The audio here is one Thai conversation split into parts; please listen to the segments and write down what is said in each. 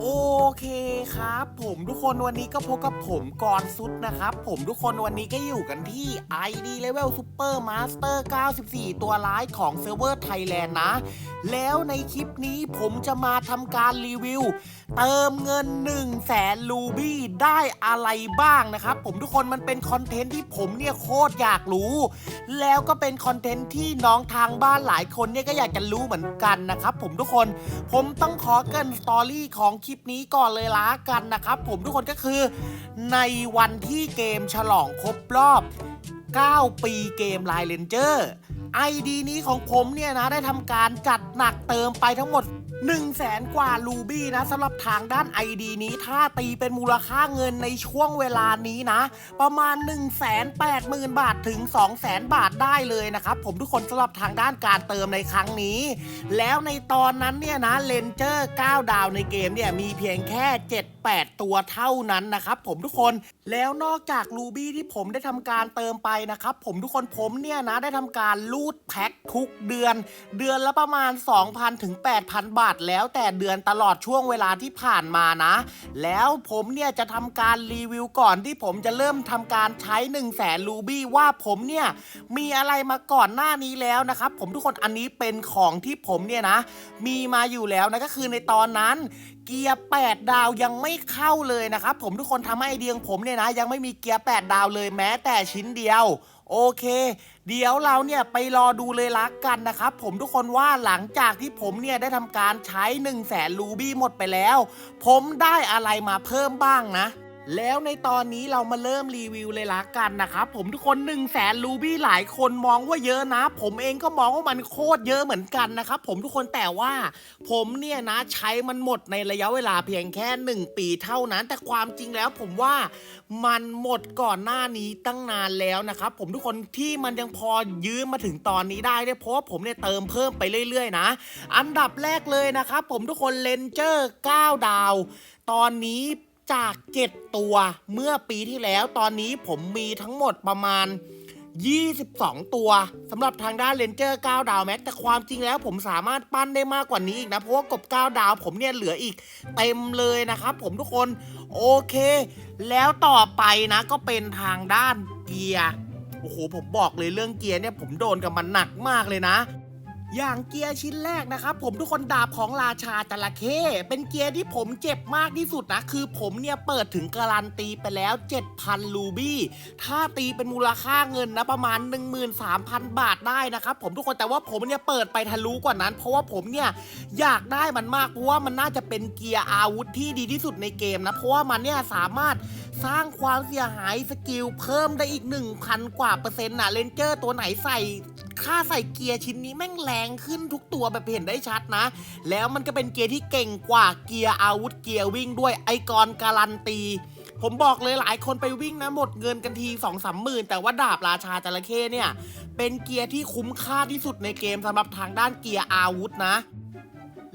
โอเคครับ ผมทุกคนวันนี้ก็พบกับผมกรซุดนะครับ ผมทุกคนวันนี้ก็อยู่กันที่ ID Level Super Master 94 ตัวร้ายของเซิร์ฟเวอร์ไทยแลนด์นะ แล้วในคลิปนี้ผมจะมาทำการรีวิว เติมเงิน1 0 0 0 0แสนลูบี้ได้อะไรบ้างนะครับ ผมทุกคนมันเป็นคอนเทนต์ที่ผมเนี่ยโคตรอยากรู้ แล้วก็เป็นคอนเทนต์ที่น้องทางบ้านหลายคนเนี่ยก็อยากจะรู้เหมือนกันนะครับผมทุกคนผมต้องขอเกินสตอรี่ของคลิปนี้ก่อนเลยละกันนะครับผมทุกคนก็คือ ในวันที่เกมฉลองครบรอบ 9 ปีเกม l ล n เลนเจอร์ ID นี้ของผมเนี่ยนะได้ทำการจัดหนักเติมไปทั้งหมด 1 0 0 0 0แสนกว่าลูบี้นะสำหรับทางด้าน ID นี้ถ้าตีเป็นมูลค่าเงินในช่วงเวลานี้นะ ประมาณ 1 8 0 0 0 0 บาทถึง 2 0 0 0 0 บาทได้เลยนะครับ ผมทุกคนสำหรับทางด้านการเติมในครั้งนี้ แล้วในตอนนั้นเนี่ยนะเลนเจอร์ 9 ดาวในเกมเนี่ยมีเพียงแค่8 ตัวเท่านั้นนะครับผมทุกคนแล้วนอกจากลูบี้ที่ผมได้ทำการเติมไปนะครับผมทุกคนผมเนี่ยนะได้ทำการรูดแพ็คทุกเดือน เดือนละประมาณ 2,000ถึง8,000 บาท แล้วแต่เดือนตลอดช่วงเวลาที่ผ่านมานะ แล้วผมเนี่ยจะทำการรีวิวก่อนที่ผมจะเริ่มทำการใช้1 0 0 0 0แสนลูบี้ว่าผมเนี่ยมีอะไรมาก่อนหน้านี้แล้วนะครับผมทุกคนอันนี้เป็นของที่ผมเนี่ยนะ มีมาอยู่แล้วนะก็คือในตอนนั้นเกียร์ 8 ดาวยังไม่เข้าเลยนะครับผมทุกคนทำให้ไอเดียของผมเนี่ยนะ ยังไม่มีเกียร์ 8 ดาวเลยแม้แต่ชิ้นเดียว โอเค เดี๋ยวเราเนี่ยไปรอดูเลยละกันนะครับผมทุกคนว่าหลังจากที่ผมเนี่ยได้ทำการใช้1 0 0 0 0แสนลูบี้หมดไปแล้ว ผมได้อะไรมาเพิ่มบ้างนะ แล้วในตอนนี้เรามาเริ่มรีวิวเลยละกันนะครับผมทุกคน1นึ่งแสนลูบี้หลายคนมองว่าเยอะนะ ผมเองก็มองว่ามันโคตรเยอะเหมือนกันนะครับผมทุกคนแต่ว่า ผมเนี่ยนะใช้มันหมดในระยะเวลาเพียงแค่ 1 ปีเท่านั้น แต่ความจริงแล้วผมว่ามันหมดก่อนหน้านี้ตั้งนานแล้วนะครับผมทุกคนที่มันยังพอยืมมาถึงตอนนี้ได้เนี่ยเพราะว่าผมเนี่ยเติมเพิ่มไปเรื่อยๆ นะ อันดับแรกเลยนะครับผมทุกคนเลนเจอร์9ดาว ตอนนี้ จาก 7 ตัวเมื่อปีที่แล้วตอนนี้ผมมีทั้งหมดประมาณ 22 ตัวสำหรับทางด้านเลนเจอร์9ดาวแม็กแต่ความจริงแล้วผมสามารถปั้นได้มากกว่านี้อีกนะ เพราะว่ากบ 9 ดาวผมเนี่ยเหลืออีกเต็มเลยนะครับผมทุกคนโอเค แล้วต่อไปนะก็เป็นทางด้านเกียร์โอ้โหผมบอกเลยเรื่องเกียร์เนี่ยผมโดนกับมันหนักมากเลยนะ อย่างเกียร์ชิ้นแรกนะครับ ผมทุกคนดาบของราชาจระเข้เป็นเกียร์ที่ผมเจ็บมากที่สุดนะ คือผมเนี่ยเปิดถึงการันตีไปแล้ว 7,000 ลูบี้ ถ้าตีเป็นมูลค่าเงินนะประมาณ 13,000 บาทได้นะครับผมทุกคนแต่ว่าผมเนี่ยเปิดไปทะลุกว่านั้น เพราะว่าผมเนี่ยอยากได้มันมากเพราะว่ามันน่าจะเป็นเกียร์อาวุธที่ดีที่สุดในเกมนะเพราะว่ามันเนี่ยสามารถสร้างความเสียหายสกิลเพิ่มได้อีก 1,000 กว่าเปอร์เซ็นต์นะเลนเจอร์ตัวไหนใส่ ค่าใส่เกียร์ชิ้นนี้แม่งแรงขึ้นทุกตัวแบบเห็นได้ชัดนะ แล้วมันก็เป็นเกียร์ที่เก่งกว่าเกียร์อาวุธเกียร์วิ่งด้วยไอกรการันตี ผมบอกเลยหลายคนไปวิ่งนะหมดเงินกันทีสองสามหมื่นแต่ว่าดาบราชาจระเข้เนี่ย เป็นเกียร์ที่คุ้มค่าที่สุดในเกมสำหรับทางด้านเกียร์อาวุธนะ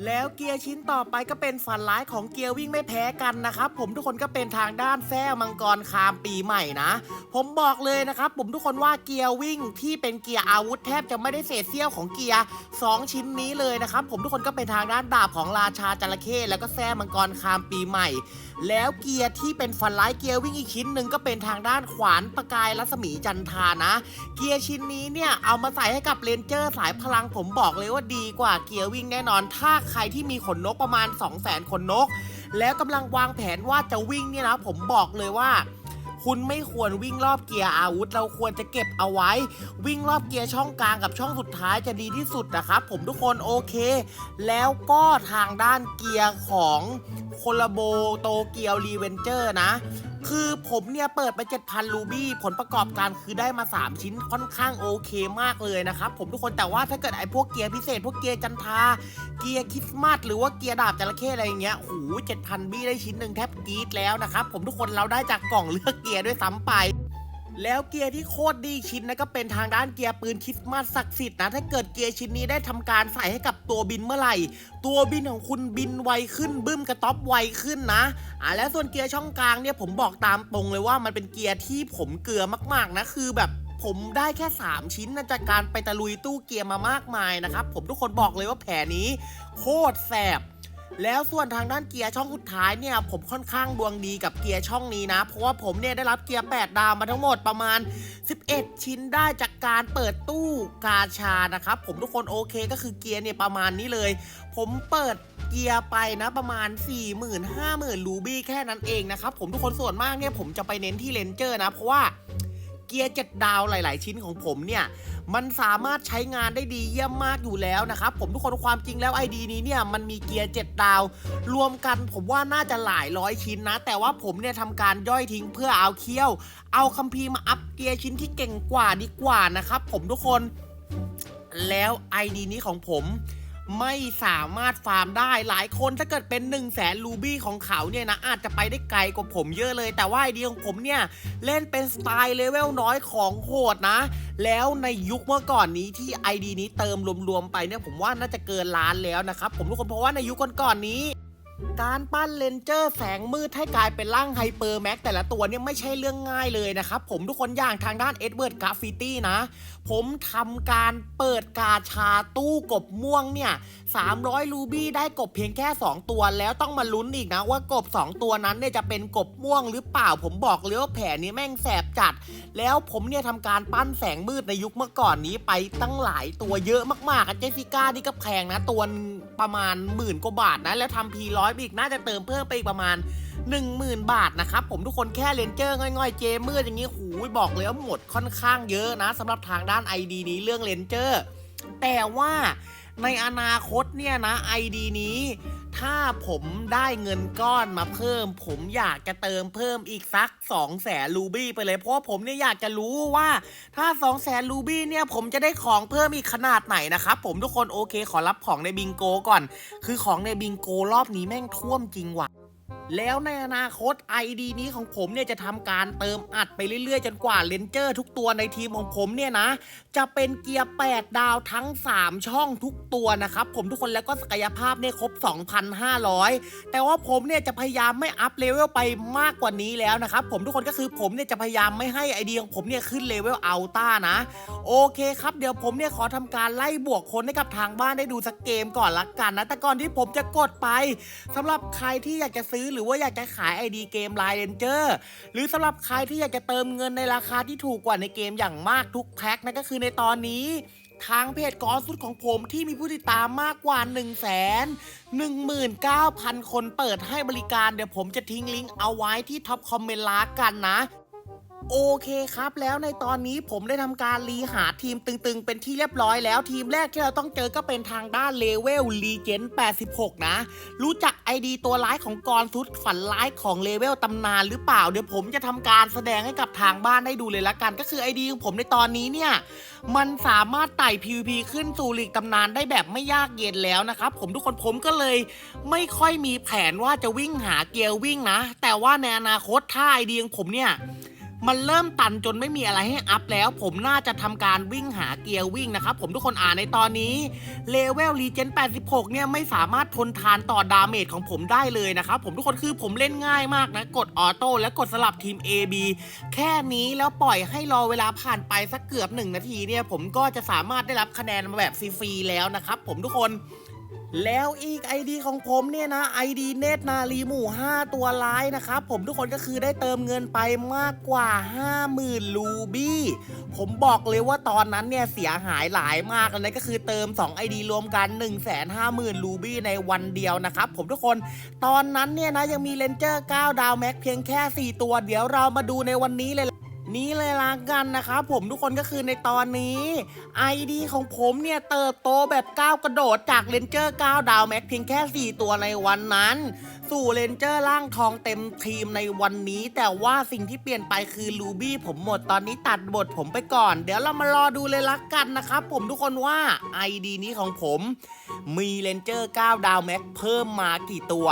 แล้วเกียร์ชิ้นต่อไปก็เป็นฝันร้ายของเกียร์วิ่งไม่แพ้กันนะครับผมทุกคนก็เป็นทางด้านแท้มังกรคามปีใหม่นะ ผมบอกเลยนะครับผมทุกคนว่าเกียร์วิ่งที่เป็นเกียร์อาวุธแทบจะไม่ได้เศษเสี้ยวของเกียร์สองชิ้นนี้เลยนะครับผมทุกคนก็เป็นทางด้านดาบของราชาจระเข้แล้วก็แท้มังกรคามปีใหม่ แล้วเกียร์ที่เป็นฟันไลท์เกียร์วิ่งอีกชิ้นหนึ่งก็เป็นทางด้านขวานประกายรัศมีจันทานะ เกียร์ชิ้นนี้เนี่ยเอามาใส่ให้กับเลนเจอร์สายพลังผมบอกเลยว่าดีกว่าเกียร์วิ่งแน่นอน ถ้าใครที่มีขนนกประมาณ 2 0 0 0 0 0ขนนก แล้วกำลังวางแผนว่าจะวิ่งเนี่ยนะผมบอกเลยว่า คุณไม่ควรวิ่งรอบเกียร์อาวุธ เราควรจะเก็บเอาไว้ วิ่งรอบเกียร์ช่องกลางกับช่องสุดท้ายจะดีที่สุดนะครับ ผมทุกคนโอเค แล้วก็ทางด้านเกียร์ของโคลาโบโตเกียวรีเวนเจอร์นะ คือผมเนี่ยเปิดไป 7,000ลูบี้ ผลประกอบการคือได้มา 3 ชิ้นค่อนข้างโอเคมากเลยนะครับ ผมทุกคนแต่ว่าถ้าเกิดไอ้พวกเกียร์พิเศษ พวกเกียร์จันทา เกียร์คริสต์มาสหรือว่าเกียร์ดาบจระเข้อะไรอย่างเงี้ยหู7,000 บี้ได้ชิ้นหนึ่งแทบกรี๊ดแล้วนะครับผมทุกคนเราได้จากกล่องเลือกเกียร์ด้วยซ้ำไป แล้วเกียร์ที่โคตรดีชิ้นนะก็เป็นทางด้านเกียร์ปืนคริสต์มาสศักดิ์สิทธิ์นะถ้าเกิดเกียร์ชิ้นนี้ได้ทำการใส่ให้กับตัวบินเมื่อไหร่ ตัวบินของคุณบินไวขึ้นบึ้มกระต๊อบไวขึ้นนะอ่าแล้วส่วนเกียร์ช่องกลางเนี่ยผมบอกตามตรงเลยว่ามันเป็นเกียร์ที่ผมเกลือมากๆนะคือแบบผมได้แค่ 3 ชิ้นนะจากการไปตะลุยตู้เกียร์มามากมายนะครับผมทุกคนบอกเลยว่าแผลนี้ โคตรแสบ แล้วส่วนทางด้านเกียร์ช่องสุดท้ายเนี่ยผมค่อนข้างดวงดีกับเกียร์ช่องนี้นะ เพราะว่าผมเนี่ยได้รับเกียร์ 8 ดาวมาทั้งหมดประมาณ 11 ชิ้นได้จากการเปิดตู้กาชานะครับผมทุกคนโอเคก็คือเกียร์เนี่ยประมาณนี้เลย ผมเปิดเกียร์ไปนะประมาณ 4 0 0 0 0 5 0,000 รูบี้แค่นั้นเองนะครับผมทุกคนส่วนมากเนี่ยผมจะไปเน้นที่เลนเจอร์นะเพราะว่า เกียร์เจ็ดดาวหลาย ๆ ชิ้นของผมเนี่ยมันสามารถใช้งานได้ดีเยี่ยมมากอยู่แล้วนะครับผมทุกคนความจริงแล้ว ID นี้เนี่ยมันมีเกียร์7ดาว รวมกันผมว่าน่าจะหลายร้อยชิ้นนะ แต่ว่าผมเนี่ยทำการย่อยทิ้งเพื่อเอาเคี้ยว เอาคัมภีร์มาอัพเกียร์ชิ้นที่เก่งกว่าดีกว่านะครับผมทุกคน แล้ว ID นี้ของผม ไม่สามารถฟาร์มได้หลายคนถ้าเกิดเป็น1นึ่งแสนรูบี้ของเขาเนี่ยนะ อาจจะไปได้ไกลกว่าผมเยอะเลย แต่ว่าไอเดียของผมเนี่ย เล่นเป็นสไตล์เลเวลน้อยของโหดนะ แล้วในยุคเมื่อก่อนนี้ที่ ID นี้เติมรวมๆไปเนี่ยผมว่าน่าจะเกินล้านแล้วนะครับผมทุกคนเพราะว่าในยุคก่อนๆนี้ การปั้นเลนเจอร์แสงมืดให้กลายเป็นร่างไฮเปอร์แม็กแต่ละตัวเนี่ยไม่ใช่เรื่องง่ายเลยนะครับ ผมทุกคนอย่างทางด้านเอ็ดเวิร์ดกราฟฟิตี้นะ ผมทำการเปิดกาชาตู้กบม่วงเนี่ย 300 รูบี้ได้กบเพียงแค่ 2 ตัว แล้วต้องมาลุ้นอีกนะว่ากบ 2 ตัวนั้นเนี่ยจะเป็นกบม่วงหรือเปล่าผมบอกเลยว่าแผนนี้แม่งแสบจัด แล้วผมเนี่ยทำการปั้นแสงมืดในยุคเมื่อก่อนนี้ไปตั้งหลายตัวเยอะมากๆเจสสิก้านี่ก็แพงนะตัวประมาณหมื่นกว่าบาทนะแล้วทำพีร้อยอีกน่าจะเติมเพิ่มไปอีกประมาณ 10,000 บาทนะครับผมทุกคนแค่เลนเจอร์ง่อยๆเจมมืดอย่างนี้หูยบอกเลยว่าหมดค่อนข้างเยอะนะสำหรับทางด้าน ID นี้เรื่องเลนเจอร์แต่ว่าในอนาคตเนี่ยนะ ID นี้ ถ้าผมได้เงินก้อนมาเพิ่ม ผมอยากจะเติมเพิ่มอีกสัก2 0 0แสนรูบี้ไปเลย เพราะว่าผมเนี่ยอยากจะรู้ว่าถ้า2 0 0แสนรูบี้เนี่ยผมจะได้ของเพิ่มอีกขนาดไหนนะครับผมทุกคนโอเคขอรับของในบิงโกก่อน คือของในบิงโกรอบนี้แม่งท่วมจริงว่ะ แล้วในอนาคต ID นี้ของผมเนี่ยจะทำการเติมอัดไปเรื่อยๆ จนกว่าเลนเจอร์ทุกตัวในทีมของผมเนี่ยนะ จะเป็นเกียร์ 8 ดาวทั้ง 3 ช่องทุกตัวนะครับ ผมทุกคนแล้วก็ศักยภาพเนี่ยครบ 2,500 แต่ว่าผมเนี่ยจะพยายามไม่อัพเลเวลไปมากกว่านี้แล้วนะครับ ผมทุกคนก็คือผมเนี่ยจะพยายามไม่ให้ไอเดียของผมเนี่ยขึ้นเลเวลอัลต้านะ โอเคครับเดี๋ยวผมเนี่ยขอทำการไล่บวกคนให้กับทางบ้านได้ดูสักเกมก่อนละกันนะแต่ก่อนที่ผมจะกดไปสำหรับใครที่อยากจะซื้อหรือว่าอยากจะขาย ID เกม Line Ranger หรือสำหรับใครที่อยากจะเติมเงินในราคาที่ถูกกว่าในเกมอย่างมากทุกแพ็คนั่นก็คือในตอนนี้ทางเพจกอสุดของผมที่มีผู้ติดตามมากกว่า 1 1 9 0 0 0 คนเปิดให้บริการเดี๋ยวผมจะทิ้งลิงก์เอาไว้ที่ท็อปคอมเมนต์ลากันนะ โอเคครับ แล้วในตอนนี้ผมได้ทำการรีหาทีมตึงๆ เป็นที่เรียบร้อยแล้วทีมแรกที่เราต้องเจอก็เป็นทางด้านเลเวลลีเจน86 นะ รู้จัก ID ตัวร้ายของกรซุดฝันร้ายของเลเวลตำนานหรือเปล่า เดี๋ยวผมจะทำการแสดงให้กับทางบ้านได้ดูเลยละกัน ก็คือ ID ของผมในตอนนี้เนี่ย มันสามารถไต่ PVP ขึ้นสู่ลีกตำนานได้แบบไม่ยากเย็นแล้วนะครับผมทุกคนผมก็เลยไม่ค่อยมีแผนว่าจะวิ่งหาเกียร์วิ่งนะ แต่ว่าในอนาคตถ้าไอเดียของผมเนี่ย มันเริ่มตันจนไม่มีอะไรให้อัพแล้ว ผมน่าจะทำการวิ่งหาเกียร์วิ่งนะครับ ผมทุกคนอ่านในตอนนี้เลเวลรีเจน86 เนี่ยไม่สามารถทนทานต่อดาเมจของผมได้เลยนะครับผมทุกคนคือผมเล่นง่ายมากนะ กดออโต้และกดสลับทีม AB แค่นี้แล้วปล่อยให้รอเวลาผ่านไปสักเกือบหนึ่งนาทีเนี่ย ผมก็จะสามารถได้รับคะแนนมาแบบฟรีๆแล้วนะครับผมทุกคน แล้วอีก ID ของผมเนี่ยนะ ID เนตนารีหมู่ 5 ตัวร้ายนะครับ ผมทุกคนก็คือได้เติมเงินไปมากกว่า 50,000 รูบี้ ผมบอกเลยว่าตอนนั้นเนี่ยเสียหายหลายมากเลยก็คือเติม 2 ID รวมกัน 150,000 รูบี้ในวันเดียวนะครับ ผมทุกคนตอนนั้นเนี่ยนะยังมีเลนเจอร์ 9 ดาวแม็กเพียงแค่ 4 ตัว เดี๋ยวเรามาดูในวันนี้เลย นี่เลยละกันนะครับผมทุกคนก็คือในตอนนี้ ID ของผมเนี่ยเติบโตแบบก้าวกระโดดจากเลนเจอร์9ดาวแม็กเพียงแค่ 4 ตัวในวันนั้น สู่เลนเจอร์ร่างทองเต็มทีมในวันนี้ แต่ว่าสิ่งที่เปลี่ยนไปคือลูบี้ผมหมดตอนนี้ตัดบทผมไปก่อน เดี๋ยวเรามารอดูเลยละกันนะครับผมทุกคนว่า ID นี้ของผมมีเลนเจอร์9ดาวแม็กเพิ่มมากี่ตัว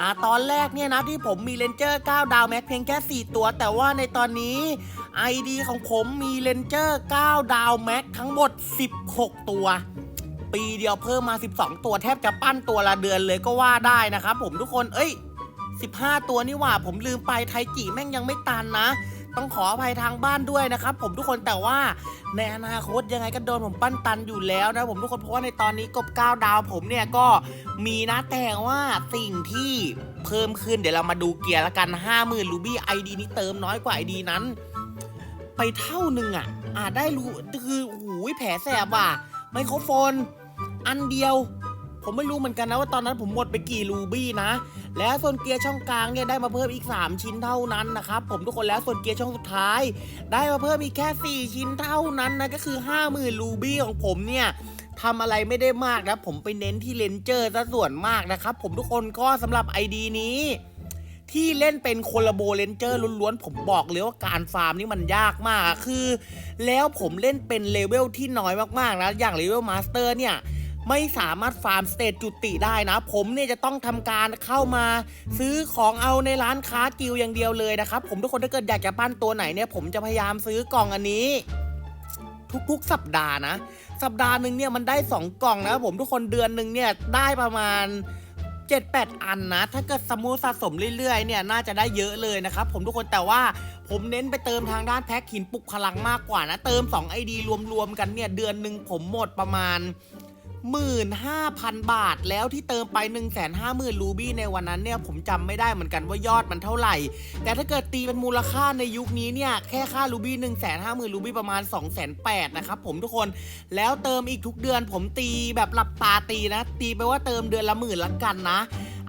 อ่าตอนแรกเนี่ยนะที่ผมมีเลนเจอร์9ดาวแม็กเพียงแค่ 4 ตัว แต่ว่าในตอนนี้ ID ของผมมีเลนเจอร์ 9 ดาวแม็กทั้งหมด 16 ตัว ปีเดียวเพิ่มมา 12 ตัวแทบจะปั้นตัวละเดือนเลยก็ว่าได้นะครับผมทุกคน เอ้ย 15 ตัวนี่หว่า ผมลืมไปไทจิแม่งยังไม่ตันนะ ต้องขออภัยทางบ้านด้วยนะครับผมทุกคนแต่ว่าในอนาคตยังไงก็โดนผมปั้นตันอยู่แล้วนะผมทุกคนเพราะว่าในตอนนี้กบก้าวดาวผมเนี่ยก็มีนะแต่ว่าสิ่งที่เพิ่มขึ้นเดี๋ยวเรามาดูเกียร์ละกัน 50,000รูบี้ไอดีนี้เติมน้อยกว่าไอดีนั้น ไปเท่าหนึ่งอะอ่าได้รู้คือหูยแผลแสบว่ะไมโครโฟน อันเดียว ผมไม่รู้เหมือนกันนะว่าตอนนั้นผมหมดไปกี่รูบี้นะ แล้วส่วนเกียร์ช่องกลางเนี่ยได้มาเพิ่มอีก 3 ชิ้นเท่านั้นนะครับผมทุกคนแล้วส่วนเกียร์ช่องสุดท้าย ได้มาเพิ่มอีกแค่ 4 ชิ้นเท่านั้นนะก็คือ 50,000รูบี้ของผมเนี่ยทำอะไรไม่ได้มากนะ ผมไปเน้นที่เลนเจอร์ซะส่วนมากนะครับผมทุกคนก็สำหรับ ID นี้ ที่เล่นเป็นโคลาโบเลนเจอร์ล้วนๆ ผมบอกเลยว่าการฟาร์มนี่มันยากมากอะคือ แล้วผมเล่นเป็นเลเวลที่น้อยมากๆนะอย่างเลเวลมาสเตอร์เนี่ยไม่สามารถฟาร์มสเตจจุติได้นะ ผมเนี่ยจะต้องทำการเข้ามาซื้อของเอาในร้านค้ากิลอย่างเดียวเลยนะครับผมทุกคนถ้าเกิดอยากจะปั้นตัวไหนเนี่ย ผมจะพยายามซื้อกล่องอันนี้ ทุกๆ สัปดาห์นะ สัปดาห์หนึ่งเนี่ยมันได้ 2 กล่องนะผมทุกคนเดือนหนึ่งเนี่ยได้ประมาณ 7-8 อันนะ ถ้าเกิดสมมูสะสมเรื่อยๆเนี่ยน่าจะได้เยอะเลยนะครับผมทุกคนแต่ว่าผมเน้นไปเติมทางด้านแพ็คหินปลุกพลังมากกว่านะ เติม 2 ID รวมๆกันเนี่ยเดือนหนึ่งผมหมดประมาณ 15,000 บาท แล้วที่เติมไป 150,000 รูบี้ในวันนั้นเนี่ย ผมจำไม่ได้เหมือนกันว่ายอดมันเท่าไหร่ แต่ถ้าเกิดตีเป็นมูลค่าในยุคนี้เนี่ย แค่ค่ารูบี้ 1 5 0 0 0 0 รูบี้ประมาณ 2 8 0 0 0นะครับผมทุกคน แล้วเติมอีกทุกเดือนผมตีแบบหลับตาตีนะ ตีไปว่าเติมเดือนละหมื่นละกันนะ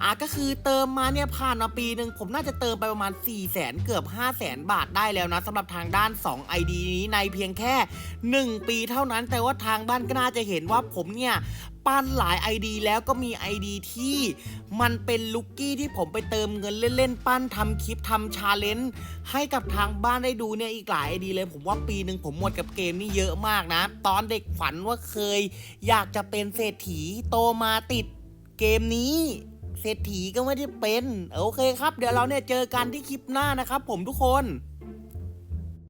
อะก็คือเติมมาเนี่ยผ่านมาปีหนึ่งผมน่าจะเติมไปประมาณ 4 0 0แสนเกือบ 5 0 0แสนบาทได้แล้วนะสำหรับทางด้าน 2 ID นี้ในเพียงแค่ 1 ปีเท่านั้น แต่ว่าทางบ้านก็น่าจะเห็นว่าผมเนี่ยปั้นหลาย ID แล้วก็มี ID ที่มันเป็นลุกกี้ที่ผมไปเติมเงินเล่นๆ ปั้นทำคลิปทำชาเลนจ์ให้กับทางบ้านได้ดูเนี่ยอีกหลาย ID เลยผมว่าปีหนึ่งผมหมดกับเกมนี่เยอะมากนะ ตอนเด็กฝันว่าเคย อยากจะเป็นเศรษฐีโตมาติดเกมนี้ เศรษฐีก็ไม่ได้เป็น โอเคครับ เดี๋ยวเราเนี่ยเจอกันที่คลิปหน้านะครับผมทุกคน